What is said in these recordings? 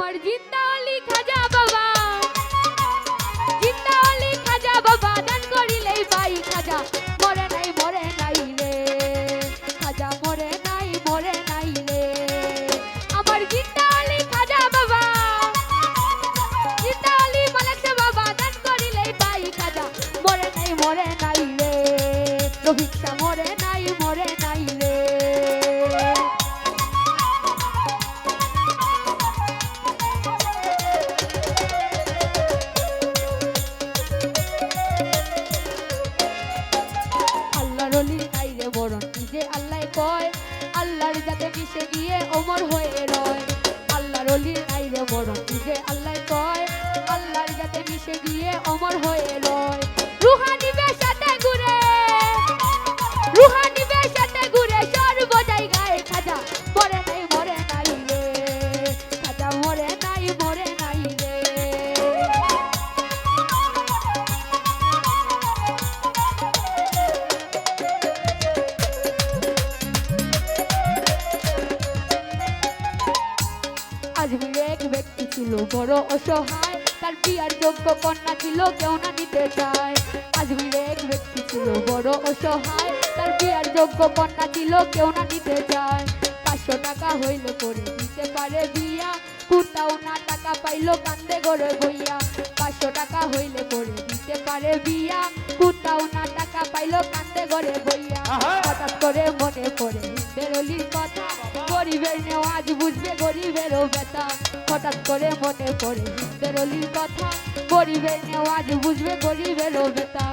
আমার জিন্দা অলি খাজা বাবা। জিন্দা অলি খাজা বাবা, দান করিলেই পাই খাজা। মরে নাই মরে নাই রে। খাজা মরে নাই মরে নাই রে। আমার জিন্দা অলি খাজা বাবা। জিন্দা অলি মালাকসা বাবা, দান করিলেই পাই খাজা। মরে নাই মরে নাই রে। নাই মরে যাতে মিশে গিয়ে অমর হয়ে রয়। আল্লাহর অলি নাই রে আল্লাহ কয়, আল্লাহর যাতে মিশে গিয়ে অমর হয়ে রয়। বড় অসহায় তার বিয়ার যোগ্য কন্যা ছিল কেউ না নিতে চায়। আজমিরে এক ব্যক্তি ছিল বড় অসহায় তার বিয়ার যোগ্য কন্যা ছিল কেউ না নিতে চায়। পাঁচশো টাকা হইলে করে দিতে পারে বিয়া কুর্তাও না টাকা পাইলো কান্দে গড়ে বইয়া। পাঁচশো টাকা হইলে করে দিতে পারে বিয়া কুর্তাও না টাকা পাইলো কান্দে গড়ে বইয়া। হঠাৎ করে মনে পড়ে অলির কথা গরিবের নেওয়াজ বুঝবে গরিবেরও ব্যথা, হঠাৎ করে মনে পড়ে অলির কথা। গরিবের নেওয়াজ বুঝবে গরিবেরও ব্যথা,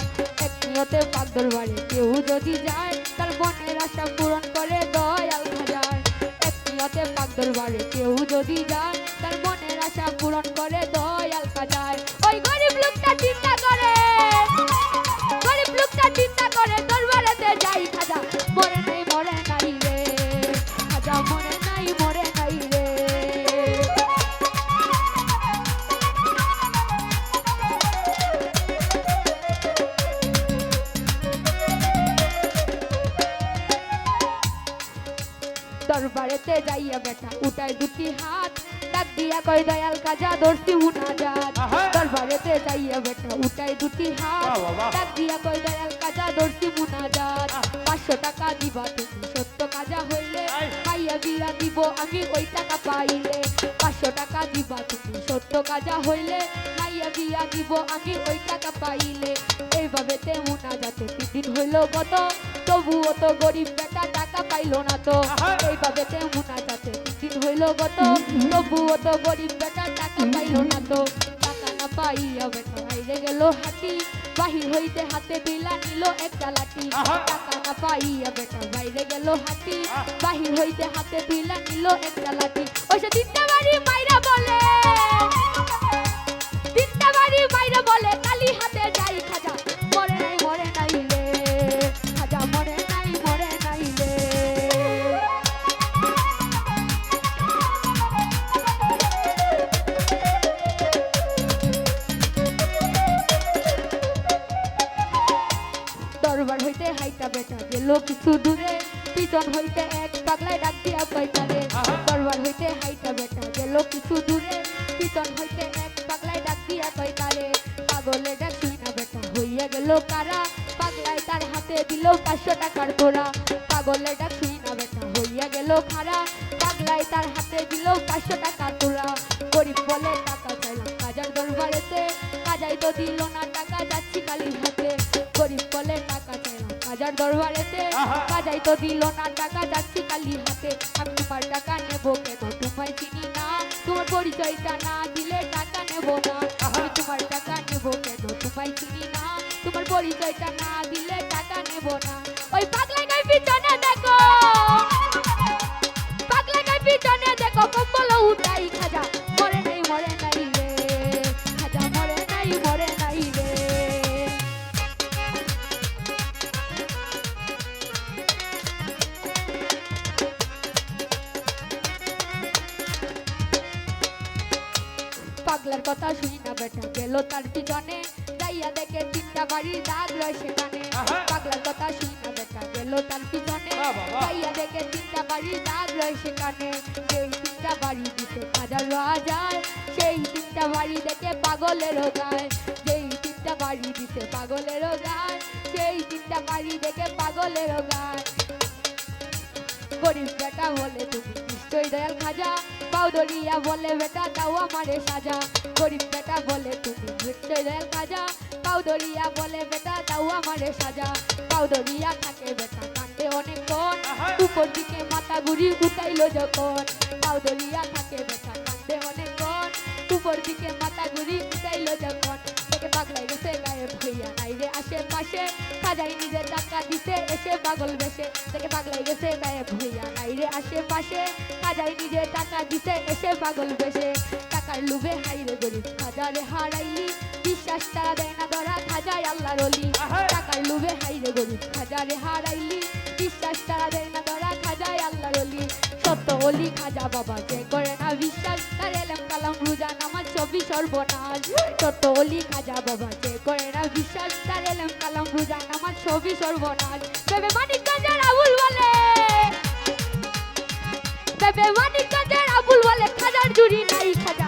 এক নিয়তে পাগল বাড়ি কেউ যদি যায়, তার মনের আশা পূরণ করে দয়াল খাজায়। এক নিয়তে পাগল বাড়ি কেউ যদি যায়, তার মনের আশা পূরণ করে দয়াল দরবারেতে যাইয়া বেটা উঠায় দুটি হাত ডাক দিয়া কয় দয়াল কাজা দর্শি মুনা যাত! দরবারেতে যাইয়া বেটা উঠায় দুটি হাত। ডাক দিয়া কয় দয়াল কাজা দর্শি মুনা যাত পাঁচশো টাকা দিবা তুমি সত্য কাজা হইলে! পাইয়া বিয়া দিব আমি ওই টাকা পাইলে পাঁচশো টাকা দিবা তুমি সত্য কাজা হইলে মাইয়া বিয়া দিব আমি ওই টাকা পাইলে এইভাবে তেমুনা যাতে দিন হইল কত তবুও তো গরিব বেটা টাকা পাইলো না তো! এইভাবে তেমুনা যাতে দিন হইল কত তবুও তো গরিব বেটা টাকা পাইলো না তো। টাকা না পাইয়া বেটা বাইরে গেল হাতি বাহির হইতে হাতে দিলা নিল একটা লাঠি! টাকা না পাইয়া বেটা বাইরে গেল হাতি বাহির হইতে হাতে দিলা নিল একটা লাঠি। ওই সে তিনটা বাড়ি মাইরা বলে। বেটা, গেল কিছু দূরে। পিছন হইতে এক পাগলায় ডাক দিয়া কয়তারে আহা! দরবার হইতে হাইটা বেটা, গেল কিছু দূরে। পিছন হইতে এক পাগলায় ডাক দিয়া কয়তারে পাগলে ডাক শুই বেটা, হইয়া গেল কারা? পাগলায় তার হাতে দিল পাঁচশো টাকার তোরা পাগলে ডাক শুই বেটা, হইয়া গেল খারা পাগলায় তার হাতে দিল পাঁচশো টাকা তোরা গরিব বলে টাকা চাইলাম, কাজার দরবারেতে। কাজাই তো দিল না টাকা। কাজার দরবারেতে। বাজাই তো দিল না টাকা যাচ্ছি কালি হাতে। আমি তোমার টাকা নেব কেন তোমায় চিনি না। তোমার পরিচয়টা না দিলে টাকা নেব না। আমি তোমার টাকা নেব কেন তোমায় চিনি না। তোমার পরিচয়টা না দিলে টাকা নেব না। পাগলার কথা শুনি না বেটা। গেল তার পিছনে যাইয়া দেখে তিনটা বাড়ির দাগ রয় সেখানে! পাগলার কথা শুনি না বেটা। গেল তার পিছনে। যাইয়া দেখে তিনটা বাড়ির দাগ রয় সেখানে। যেই তিনটা বাড়ি দিতে হাজার রাজার বাড়ি দেখে পাগলেরও গায় যেই তিনটা বাড়ি দিতে পাগলেরও গায় সেই তিনটা বাড়ি দেখে পাগলেরও গায় গরিব বেটা বলে তুমি নিশ্চয়ই দয়াল খাজা। পাউদরিয়া বলে বেটা দাও আমারে সাজা। গরিব বেটা বলে তুমি নিশ্চয়ই দয়াল খাজা। পাউদরিয়া বলে বেটা দাও আমারে সাজা। পাউদরিয়া থাকে বেটা কান্দে অনেকক্ষণ উপর দিকে মাথা ঘুরি উঠাইলো যখন। পাউদরিয়া থাকে বেটা কান্দে অনেকক্ষণ উপর দিকে মাথা ঘুরি যখন। আশেপাশে খাজাই নিজের টাকা দিছে এসে পাগল বেশে। থেকে পাগলাই গেছে গায়ে ভইয়া নাই রে আশেপাশে। খাজাই নিজের টাকা দিছে এসে পাগল বেশে। টাকার লুবে হাইরে গরিব খাজারে হারাইলি। বিশ্বাস তারা দেয় না ধরা খাজায় আল্লাহর অলি। টাকার লুবে হাইরে গরিব খাজারে হারাইলি। বিশ্বাস তারা দেয় না ধরা খাজায় আল্লাহর অলি। সত্য অলি খাজা বাবা যে করে না বিশ্বাস তার এলেম কালাম রোজা ছবি সর্বনাশ। সত্য খাজা বাবা যে কয়রা বিশ্বাস। তার এলেম কালাম রোজা আমার ছবি সর্বনাশ। বেবে মানিক আবুল বলে। মানিক আবুল বলে, খাজার জুড়ি নাই খাজা।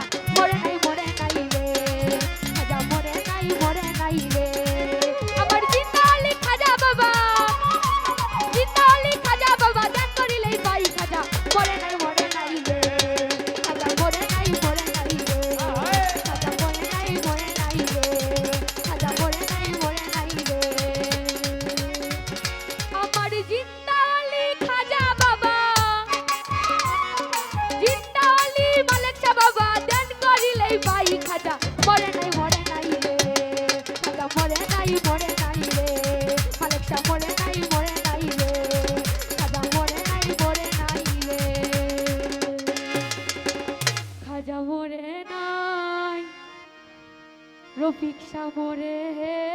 রফিক শাহ মরে নাই